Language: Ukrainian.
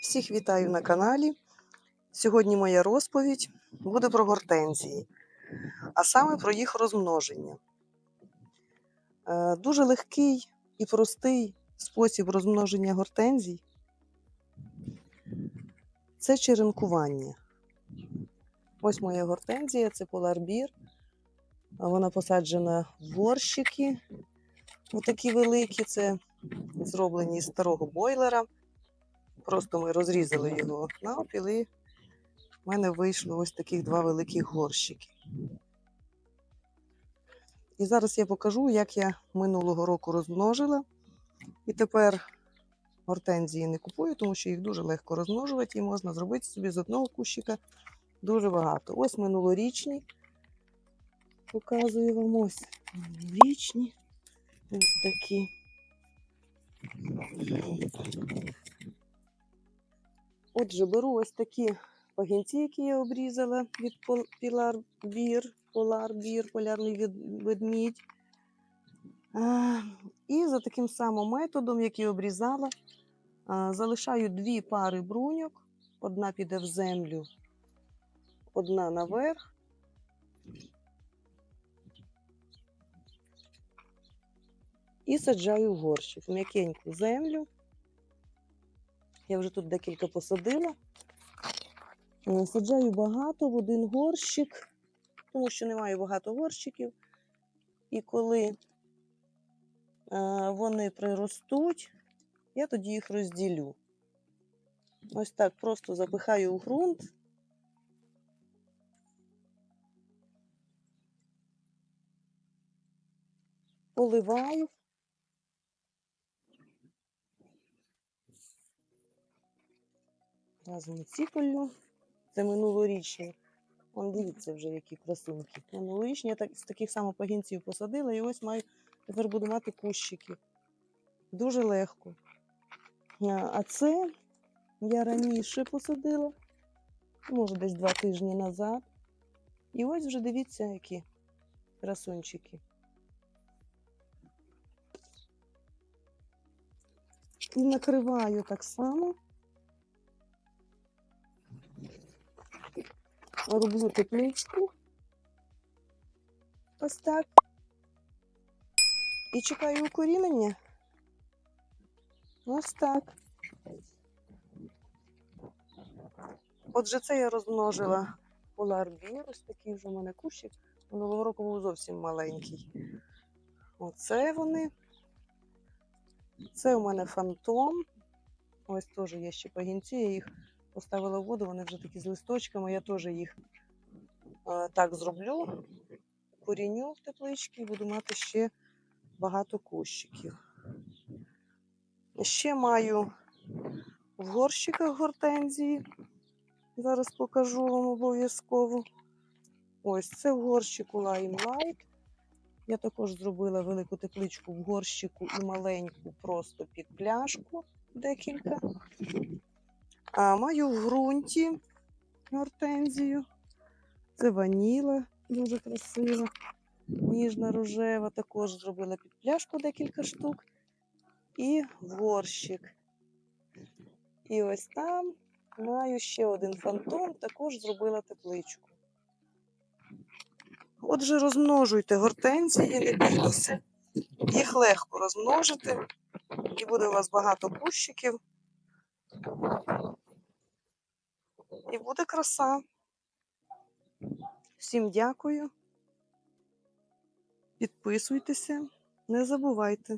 Всіх вітаю на каналі. Сьогодні моя розповідь буде про гортензії, а саме про їх розмноження. Е, Дуже легкий і простий спосіб розмноження гортензій це черенкування. Ось моя гортензія, це поларбір. Вона посаджена в горщики. Отакі великі, це зроблені з старого бойлера. Просто ми розрізали його навпіл, і в мене вийшло ось таких два великих горщики. І зараз я покажу, як я минулого року розмножила. І тепер гортензії не купую, тому що їх дуже легко розмножувати і можна зробити собі з одного кущика дуже багато. Ось минулорічні. Показую вам ось минулорічні. Ось такі. Отже, беру ось такі пагінці, які я обрізала від піларбір, поларбір, полярний ведмідь. І за таким самим методом, який обрізала, залишаю дві пари бруньок. Одна піде в землю, одна наверх. І саджаю в горщик м'якеньку землю. Я вже тут декілька посадила. Е, Саджаю багато в один горщик, тому що немає багато горщиків. І коли е, вони приростуть, я тоді їх розділю. Ось так просто запихаю в ґрунт. Поливаю. Разом ці. Це минулорічні. Вон дивіться вже, які красунки. Минулорічні я так, з таких самих пагінців посадила, і ось маю, тепер буду мати кущики. Дуже легко. А це я раніше посадила, може, десь два тижні назад. І ось вже дивіться, які красунчики. І накриваю так само. Роблю тепличку. Ось так. І чекаю укорінення. Ось так. Отже, це я розмножила поларбір. Ось такий вже в мене кущик. Минулого року був зовсім маленький. Оце вони. Це у мене фантом. Ось теж є ще пагінці, я їх поставила воду, вони вже такі з листочками. Я теж їх е, так зроблю, коріню в тепличці і буду мати ще багато кущиків. Ще маю в горщиках гортензії. Зараз покажу вам обов'язково. Ось це в горщику Lime. Я також зробила велику тепличку в горщику і маленьку просто під пляшку декілька. А маю в ґрунті гортензію. Це ваніла, дуже красива, ніжна рожева. Також зробила під пляшку декілька штук. І горщик. І ось там маю ще один фантом, також зробила тепличку. Отже, розмножуйте гортензії, не бійтеся. Їх легко розмножити, і буде у вас багато кущиків. І буде краса. Всім дякую. Підписуйтеся, не забувайте.